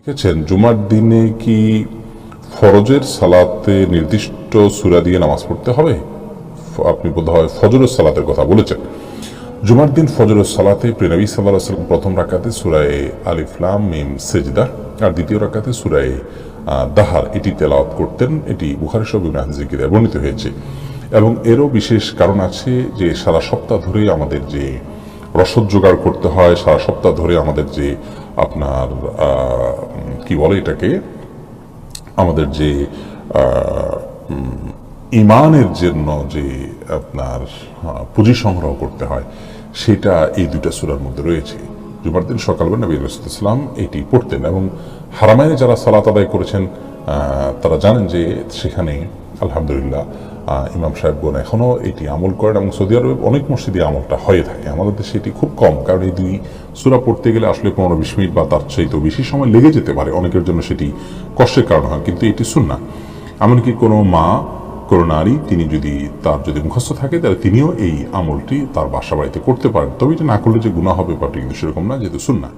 লিখেছেন, জুমার দিনে কি ফরজের সালাতে নির্দিষ্ট সুরা দিয়ে নামাজ পড়তে হবে? আপনি বোধ হয় ফজরের সালাতের কথা বলেছেন। জুমার দিন ফজরের সালাতে প্রেনবী সাল্লাম প্রথম রাকাতে সুরায় আলিফলাম মিম সেজদা, আর দ্বিতীয় রাকাতে সুরায় দাহার, এটি তেলাওয়াত করতেন। এটি বুখারি সব বর্ণিত হয়েছে। এবং এরও বিশেষ কারণ আছে যে সারা সপ্তাহ ধরে আমাদের যে রসদ জোগাড় করতে হয় সারা সপ্তাহ ধরে আমাদের যে আপনার কি বলে এটাকে? আমাদের যে ইমানের জন্য যে আপনার পুঁজি সংগ্রহ করতে হয়, সেটা এই দুইটা সুরার মধ্যে রয়েছে। জুমার দিন সকালবেলা নবী ইসলাম এটি পড়তেন এবং হারামাইনে যারা সালাত আদায় করেছেন তারা জানেন যে সেখানে আলহামদুলিল্লাহ ইমাম সাহেবগণ এখনও এটি আমল করেন এবং সৌদি আরবে অনেক মসজিদে আমলটা হয়ে থাকে। আমাদের দেশে এটি খুব কম, কারণ এই দুই সুরা পড়তে গেলে আসলে পনেরো বিশ মিনিট বা তার চাইতেও বেশি সময় লেগে যেতে পারে। অনেকের জন্য সেটি কষ্টের কারণ হয়, কিন্তু এটি শুননা এমনকি কোনো মা, কোনো নারী, তিনি যদি তার যদি মুখস্থ থাকে, তাহলে তিনিও এই আমলটি তার বাসা বাড়িতে করতে পারেন। তবে এটা না করলে যে গুণা হবে ব্যাপারটা কিন্তু সেরকম না, যেহেতু শুননা